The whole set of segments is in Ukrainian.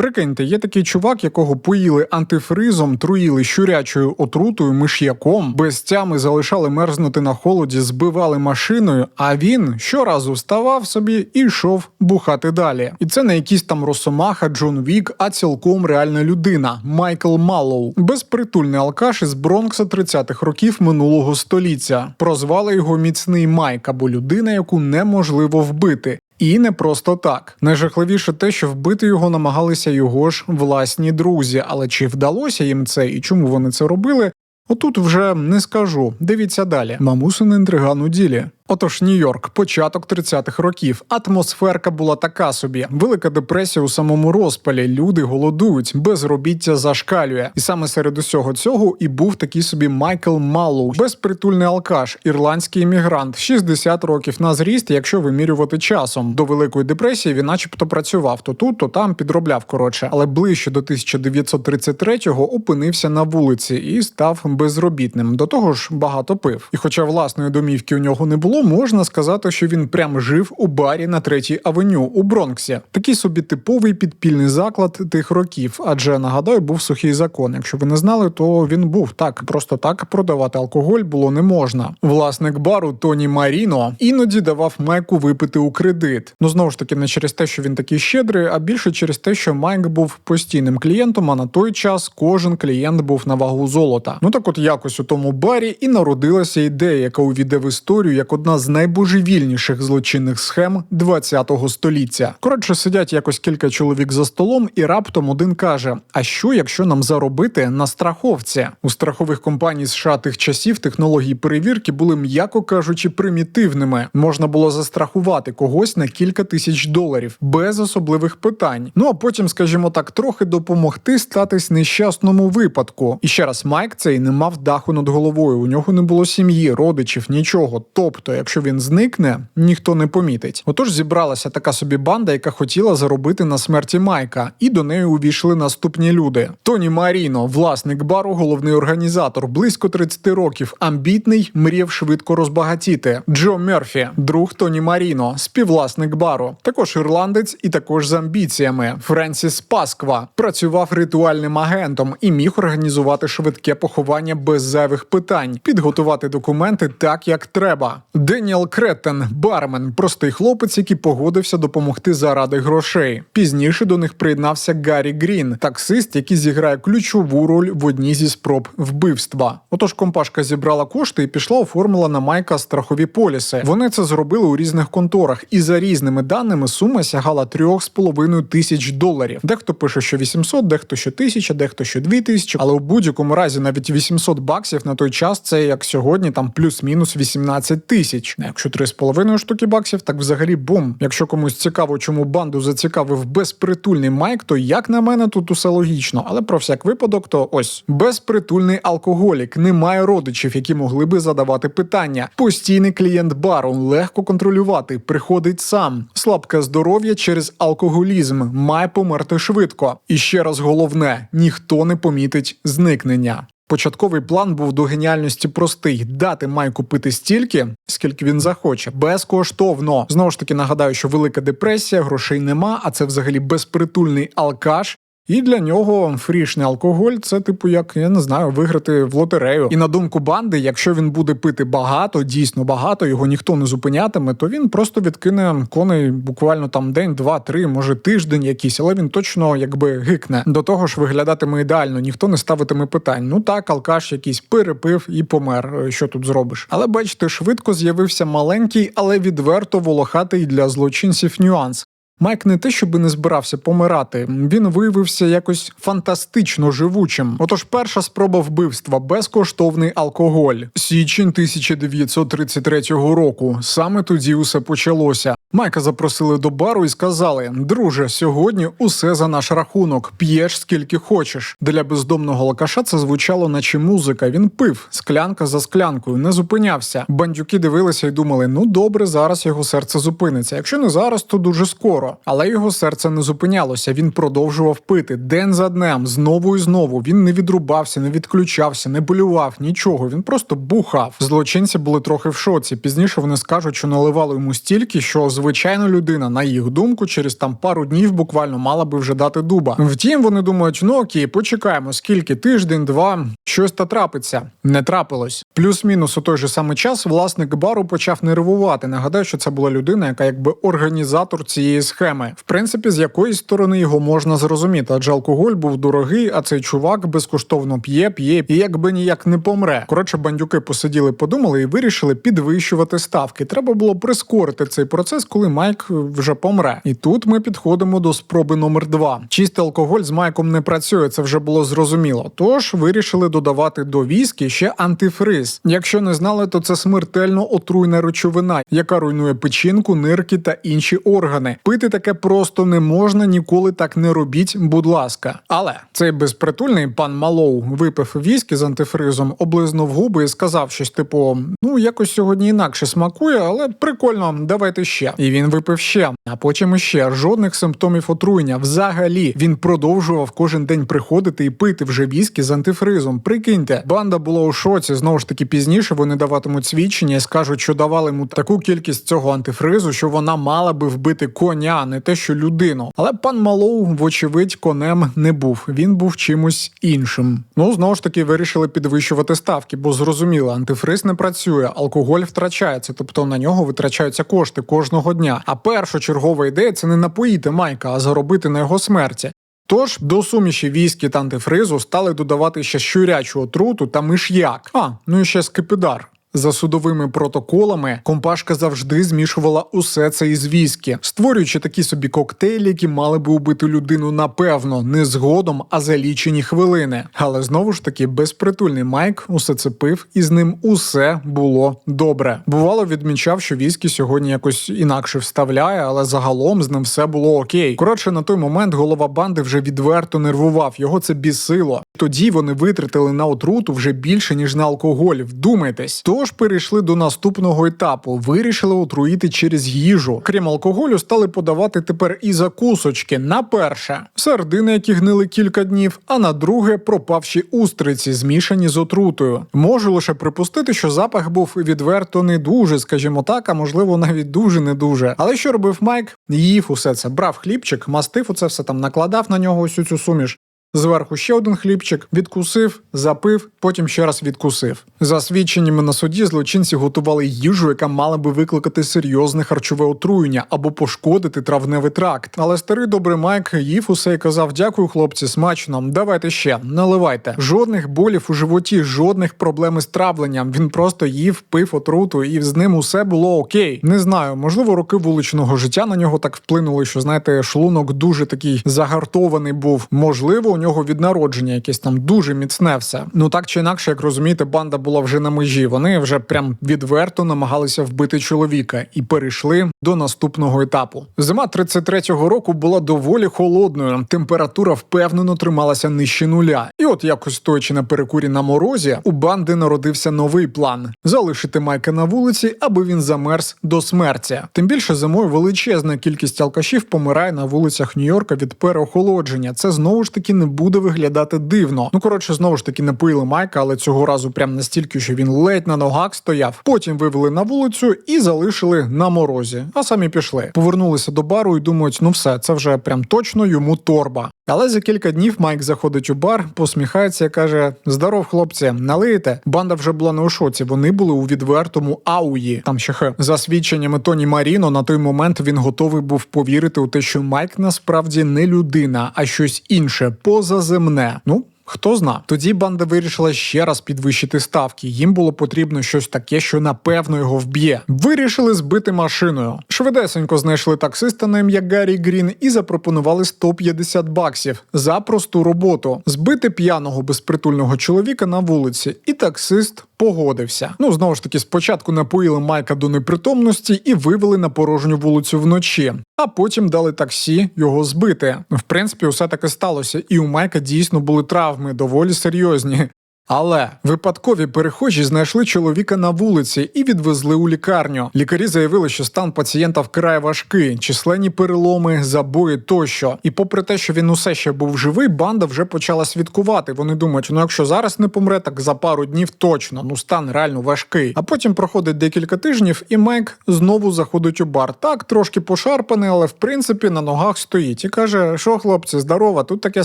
Прикиньте, є такий чувак, якого поїли антифризом, труїли щурячою отрутою, миш'яком, без тями залишали мерзнути на холоді, збивали машиною. А він щоразу вставав собі і йшов бухати далі. І це не якийсь там росомаха Джон Вік, а цілком реальна людина Майкл Маллоу, безпритульний алкаш із Бронкса 30-х років минулого століття. Прозвали його міцний Майк або людина, яку неможливо вбити. І не просто так. Найжахливіше те, що вбити його намагалися його ж власні друзі. Але чи вдалося їм це і чому вони це робили? Отут вже не скажу. Дивіться далі. Мамусин інтриган у ділі. Отож, Нью-Йорк, початок 30-х років. Атмосферка була така собі. Велика депресія у самому розпалі. Люди голодують, безробіття зашкалює. І саме серед усього цього і був такий собі Майкл Маллоу, безпритульний алкаш, ірландський іммігрант, 60 років на зріст, якщо вимірювати часом. До великої депресії він, начебто, працював то тут, то там підробляв коротше, але ближче до 1933-го опинився на вулиці і став безробітним. До того ж, багато пив. І, хоча власної домівки у нього не було можна сказати, що він прям жив у барі на третій авеню у Бронксі. Такий собі типовий підпільний заклад тих років. Адже нагадаю, був сухий закон. Якщо ви не знали, то він був так. Просто так продавати алкоголь було не можна. Власник бару Тоні Маріно іноді давав Майку випити у кредит. Ну знову ж таки, не через те, що він такий щедрий, а більше через те, що Майк був постійним клієнтом. А на той час кожен клієнт був на вагу золота. Ну так, от якось у тому барі і народилася ідея, яка увійде в історію як одна з найбожевільніших злочинних схем 20-го століття. Коротше, сидять якось кілька чоловік за столом, і раптом один каже: А що, якщо нам заробити на страховці? У страхових компаній США тих часів технології перевірки були, м'яко кажучи, примітивними. Можна було застрахувати когось на кілька тисяч доларів без особливих питань. Ну а потім, скажімо так, трохи допомогти статись нещасному випадку. І ще раз, Майк цей не мав даху над головою. У нього не було сім'ї, родичів, нічого. Тобто, якщо він зникне, ніхто не помітить. Отож зібралася така собі банда, яка хотіла заробити на смерті Майка, і до неї увійшли наступні люди: Тоні Маріно, власник бару, головний організатор, близько 30 років, амбітний, мріяв швидко розбагатіти. Джо Мерфі, друг Тоні Маріно, співвласник бару, також ірландець і також з амбіціями. Френсіс Пасква працював ритуальним агентом і міг організувати швидке поховання без зайвих питань, підготувати документи так, як треба. Деніел Креттен, бармен, простий хлопець, який погодився допомогти заради грошей. Пізніше до них приєднався Гаррі Грін, таксист, який зіграє ключову роль в одній зі спроб вбивства. Отож, компашка зібрала кошти і пішла оформила на Майка страхові поліси. Вони це зробили у різних конторах, і за різними даними сума сягала 3,5 тисяч доларів. Дехто пише, що 800, дехто що 1000, дехто що 2000, але у будь-якому разі навіть 800 баксів на той час це як сьогодні, там плюс-мінус 18 тисяч. Якщо 3,5 штуки баксів, так взагалі бум. Якщо комусь цікаво, чому банду зацікавив безпритульний Майк, то як на мене тут усе логічно, але про всяк випадок, то ось безпритульний алкоголік, немає родичів, які могли би задавати питання. Постійний клієнт бару легко контролювати, приходить сам. Слабке здоров'я через алкоголізм, має померти швидко. І ще раз головне: ніхто не помітить зникнення. Початковий план був до геніальності простий: дати Майку пити стільки, скільки він захоче, безкоштовно. Знову ж таки нагадаю, що велика депресія, грошей нема, а це взагалі безпритульний алкаш. І для нього фрішний алкоголь це, типу, як я не знаю, виграти в лотерею. І на думку банди, якщо він буде пити багато, дійсно багато, його ніхто не зупинятиме, то він просто відкине коней буквально там день, два, три, може тиждень якийсь, але він точно якби гикне. До того ж, виглядатиме ідеально, ніхто не ставитиме питань. Ну так, алкаш якийсь перепив і помер. Що тут зробиш? Але бачите, швидко з'явився маленький, але відверто волохатий для злочинців нюанс. Майк не те, щоби не збирався помирати, він виявився якось фантастично живучим. Отож, перша спроба вбивства безкоштовний алкоголь. Січень 1933 року. Саме тоді усе почалося. Майка запросили до бару і сказали: Друже, сьогодні усе за наш рахунок. П'єш скільки хочеш. Для бездомного алкаша це звучало, наче музика. Він пив склянка за склянкою, не зупинявся. Бандюки дивилися і думали: ну добре, зараз його серце зупиниться. Якщо не зараз, то дуже скоро. Але його серце не зупинялося. Він продовжував пити день за днем, знову і знову. Він не відрубався, не відключався, не болював, нічого. Він просто бухав. Злочинці були трохи в шоці. Пізніше вони скажуть, що наливали йому стільки, що звичайна людина, на їх думку, через там пару днів буквально мала би вже дати дуба. Втім, вони думають, ну окей, почекаємо, скільки тиждень, два, щось та трапиться. Не трапилось. Плюс-мінус у той же самий час власник бару почав нервувати. Нагадаю, що це була людина, яка якби організатор цієї схеми. В принципі, з якоїсь сторони його можна зрозуміти, адже алкоголь був дорогий, а цей чувак безкоштовно п'є, п'є і якби ніяк не помре. Коротше, бандюки посиділи, подумали і вирішили підвищувати ставки. Треба було прискорити цей процес, коли Майк вже помре. І тут ми підходимо до спроби номер два. Чистий алкоголь з Майком не працює, це вже було зрозуміло. Тож вирішили додавати до віскі ще антифриз. Якщо не знали, то це смертельно отруйна речовина, яка руйнує печінку, нирки та інші органи. Пити таке просто не можна, ніколи так не робіть, будь ласка. Але цей безпритульний пан Малоу випив віскі з антифризом, облизнув губи і сказав щось типу: ну якось сьогодні інакше смакує, але прикольно, давайте ще. І він випив ще, а потім іще жодних симптомів отруєння. Взагалі він продовжував кожен день приходити і пити вже віскі з антифризом. Прикиньте, банда була у шоці. Знову ж таки, пізніше вони даватимуть свідчення і скажуть, що давали йому таку кількість цього антифризу, що вона мала би вбити коня, а не те, що людину. Але пан Малоу, вочевидь, конем не був. Він був чимось іншим. Ну знову ж таки вирішили підвищувати ставки, бо зрозуміло, антифриз не працює, алкоголь втрачається, тобто на нього витрачаються кошти кожного дня. А першочергова ідея це не напоїти Майка, а заробити на його смерті. Тож до суміші віскі та антифризу стали додавати ще щурячу отруту та миш'як. А ну і ще скипідар. За судовими протоколами компашка завжди змішувала усе це із віскі, створюючи такі собі коктейлі, які мали би убити людину напевно, не згодом, а за лічені хвилини. Але знову ж таки, безпритульний Майк усе це пив, і з ним усе було добре. Бувало, відмічав, що віскі сьогодні якось інакше вставляє, але загалом з ним все було окей. Коротше, на той момент голова банди вже відверто нервував. Його це бісило. Тоді вони витратили на отруту вже більше ніж на алкоголь. Вдумайтесь. Тож перейшли до наступного етапу. Вирішили отруїти через їжу. Крім алкоголю, стали подавати тепер і закусочки. На перше сардини, які гнили кілька днів, а на друге пропавші устриці, змішані з отрутою. Можу лише припустити, що запах був відверто не дуже, скажімо так, а можливо навіть дуже не дуже. Але що робив Майк? Їв усе це, брав хлібчик, мастив усе все там, накладав на нього усю цю суміш. Зверху ще один хлібчик, відкусив, запив, потім ще раз відкусив. За свідченнями на суді, злочинці готували їжу, яка мала би викликати серйозне харчове отруєння або пошкодити травневий тракт. Але старий добрий Майк їв усе і казав: Дякую, хлопці, смачно. Давайте ще, наливайте. Жодних болів у животі, жодних проблем із травленням. Він просто їв, пив отруту, і з ним усе було окей. Не знаю, можливо, роки вуличного життя на нього так вплинули, що знаєте, шлунок дуже такий загартований був. Можливо, нього від народження якесь там дуже міцне все. Ну так чи інакше, як розумієте, банда була вже на межі. Вони вже прям відверто намагалися вбити чоловіка і перейшли до наступного етапу. Зима 33-го року була доволі холодною. Температура впевнено трималася нижче нуля. І от якось стоячи на перекурі на морозі, у банди народився новий план: залишити Майка на вулиці, аби він замерз до смерті. Тим більше зимою величезна кількість алкашів помирає на вулицях Нью-Йорка від переохолодження. Це знову ж таки не буде виглядати дивно. Ну коротше, знову ж таки напоїли Майка, але цього разу прям настільки, що він ледь на ногах стояв. Потім вивели на вулицю і залишили на морозі, а самі пішли. Повернулися до бару і думають, ну все, це вже прям точно йому торба. Але за кілька днів Майк заходить у бар, посміхається каже: Здоров, хлопці, налиєте. Банда вже була не у шоці. Вони були у відвертому ауї. Там ще хе. За свідченнями Тоні Маріно, на той момент він готовий був повірити у те, що Майк насправді не людина, а щось інше, позаземне. Ну. Хто зна, тоді банда вирішила ще раз підвищити ставки. Їм було потрібно щось таке, що напевно його вб'є. Вирішили збити машиною. Швидесенько знайшли таксиста на ім'я Гаррі Грін і запропонували 150 баксів за просту роботу збити п'яного безпритульного чоловіка на вулиці, і таксист погодився. Ну знову ж таки, спочатку напоїли Майка до непритомності і вивели на порожню вулицю вночі. А потім дали таксі його збити. В принципі, усе таки сталося, і у Майка дійсно були травми доволі серйозні. Але випадкові перехожі знайшли чоловіка на вулиці і відвезли у лікарню. Лікарі заявили, що стан пацієнта вкрай важкий, численні переломи, забої тощо. І попри те, що він усе ще був живий, банда вже почала свідкувати. Вони думають, ну якщо зараз не помре, так за пару днів точно. Ну стан реально важкий. А потім проходить декілька тижнів, і Майк знову заходить у бар. Так, трошки пошарпаний, але в принципі на ногах стоїть і каже: що хлопці, здорово, тут таке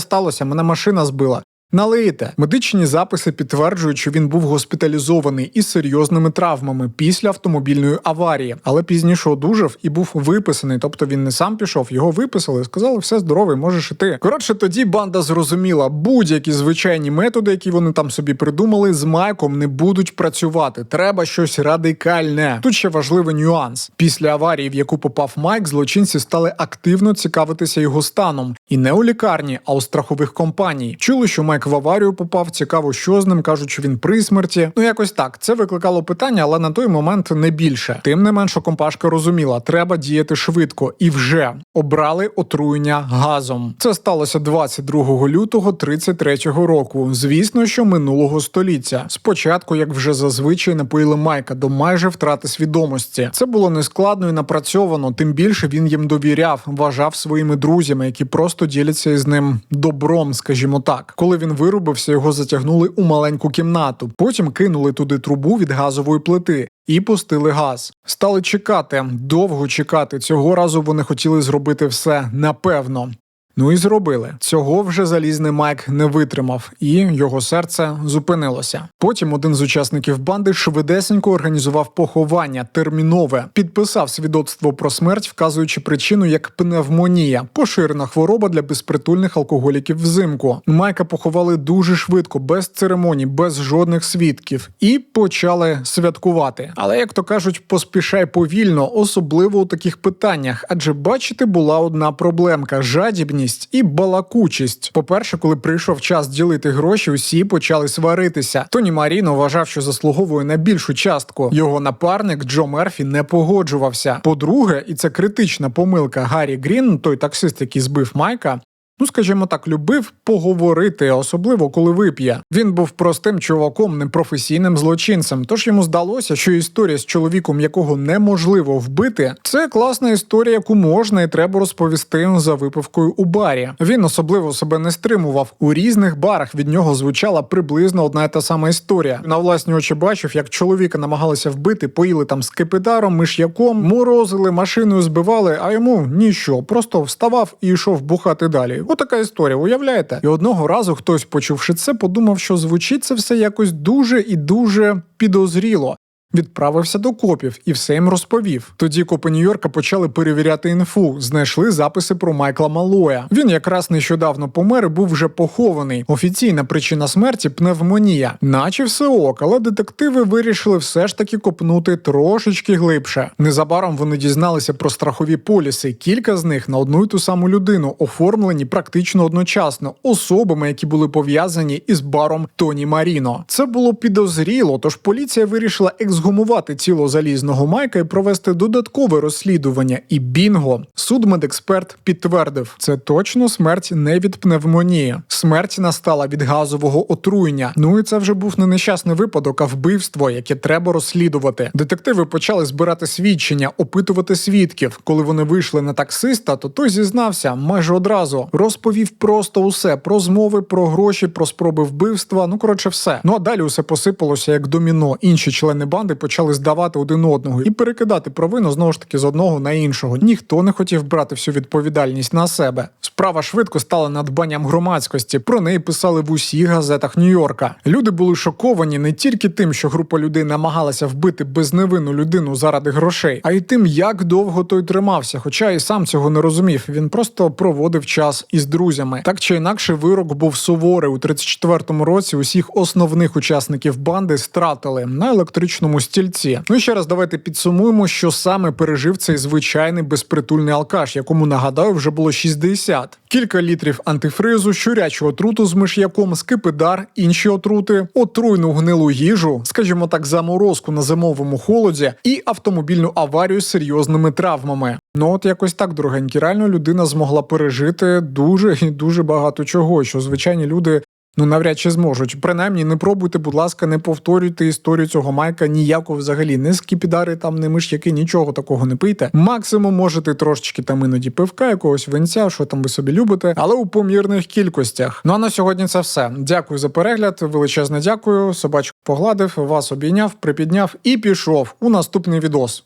сталося, мене машина збила. Налийте. Медичні записи підтверджують, що він був госпіталізований із серйозними травмами після автомобільної аварії, але пізніше одужав і був виписаний. Тобто він не сам пішов, його виписали, сказали, все здоровий, можеш іти. Коротше, тоді банда зрозуміла, будь-які звичайні методи, які вони там собі придумали, з Майком не будуть працювати. Треба щось радикальне. Тут ще важливий нюанс. Після аварії, в яку попав Майк, злочинці стали активно цікавитися його станом, і не у лікарні, а у страхових компаній. Чули, що Майк в аварію попав. Цікаво, що з ним кажуть, що він при смерті. Ну якось так. Це викликало питання, але на той момент не більше. Тим не менше, компашка розуміла, треба діяти швидко і вже обрали отруєння газом. Це сталося 22 лютого 33-го року. Звісно, що минулого століття. Спочатку, як вже зазвичай, напоїли Майка до майже втрати свідомості. Це було нескладно і напрацьовано. Тим більше він їм довіряв, вважав своїми друзями, які просто діляться із ним добром, скажімо так. Коли він вирубився, його затягнули у маленьку кімнату. Потім кинули туди трубу від газової плити. І пустили газ. Стали чекати, довго чекати. Цього разу вони хотіли зробити все напевно. Ну і зробили. Цього вже залізний Майк не витримав, і його серце зупинилося. Потім один з учасників банди швидесенько організував поховання термінове, підписав свідоцтво про смерть, вказуючи причину як пневмонія, поширена хвороба для безпритульних алкоголіків взимку. Майка поховали дуже швидко, без церемоній, без жодних свідків, і почали святкувати. Але як то кажуть, поспішай повільно, особливо у таких питаннях, адже бачите, була одна проблемка: жадібність і балакучість. По-перше, коли прийшов час ділити гроші, усі почали сваритися. Тоні Маріно вважав, що заслуговує на більшу частку. Його напарник Джо Мерфі не погоджувався. По-друге, і це критична помилка Гаррі Грін, той таксист, який збив Майка. Ну, скажімо так, любив поговорити, особливо коли вип'є. Він був простим чуваком, непрофесійним злочинцем. Тож йому здалося, що історія з чоловіком, якого неможливо вбити, це класна історія, яку можна і треба розповісти за випивкою у барі. Він особливо себе не стримував. У різних барах від нього звучала приблизно одна і та сама історія. На власні очі бачив, як чоловіка намагалися вбити, поїли там скипидаром, миш'яком, морозили, машиною збивали, а йому ніщо, просто вставав і йшов бухати далі. Отака історія, уявляєте? І одного разу хтось, почувши це, подумав, що звучить це все якось дуже і дуже підозріло. Відправився до копів і все їм розповів. Тоді копи Нью-Йорка почали перевіряти інфу, знайшли записи про Майкла Малоя. Він якраз нещодавно помер і був вже похований. Офіційна причина смерті пневмонія, наче все ок, але детективи вирішили все ж таки копнути трошечки глибше. Незабаром вони дізналися про страхові поліси. Кілька з них на одну й ту саму людину оформлені практично одночасно особами, які були пов'язані із баром Тоні Маріно. Це було підозріло, тож поліція вирішила ексгумувати тіло залізного майка і провести додаткове розслідування. І бінго, судмедексперт підтвердив, це точно смерть не від пневмонії. Смерть настала від газового отруєння. Ну і це вже був не нещасний випадок, а вбивство, яке треба розслідувати. Детективи почали збирати свідчення, опитувати свідків. Коли вони вийшли на таксиста, то той зізнався майже одразу. Розповів просто усе про змови, про гроші, про спроби вбивства. Ну коротше, все. Ну а далі усе посипалося як доміно. Інші члени банди почали здавати один одного і перекидати провину знову ж таки з одного на іншого. Ніхто не хотів брати всю відповідальність на себе. Справа швидко стала надбанням громадськості. Про неї писали в усіх газетах Нью-Йорка. Люди були шоковані не тільки тим, що група людей намагалася вбити безневинну людину заради грошей, а й тим, як довго той тримався. Хоча і сам цього не розумів. Він просто проводив час із друзями. Так чи інакше, вирок був суворий у 34-му році. Усіх основних учасників банди стратили на електричному стільці. Ну і ще раз давайте підсумуємо, що саме пережив цей звичайний безпритульний алкаш, якому нагадаю вже було 60. Кілька літрів антифризу, щурячого отруту з миш'яком, скипидар, інші отрути, отруйну гнилу їжу, скажімо так, заморозку на зимовому холоді, і автомобільну аварію з серйозними травмами. Ну от якось так, дорогенькі, реально людина змогла пережити дуже і дуже багато чого, що звичайні люди Ну, навряд чи зможуть. Принаймні, не пробуйте, будь ласка, не повторюйте історію цього майка ніякого взагалі. Не скіпідари, там, не миш'яки, нічого такого не пийте. Максимум можете трошечки там іноді пивка, якогось винця, що там ви собі любите, але у помірних кількостях. Ну а на сьогодні це все. Дякую за перегляд. Величезне дякую. Собачку погладив, вас обійняв, припідняв і пішов у наступний відос.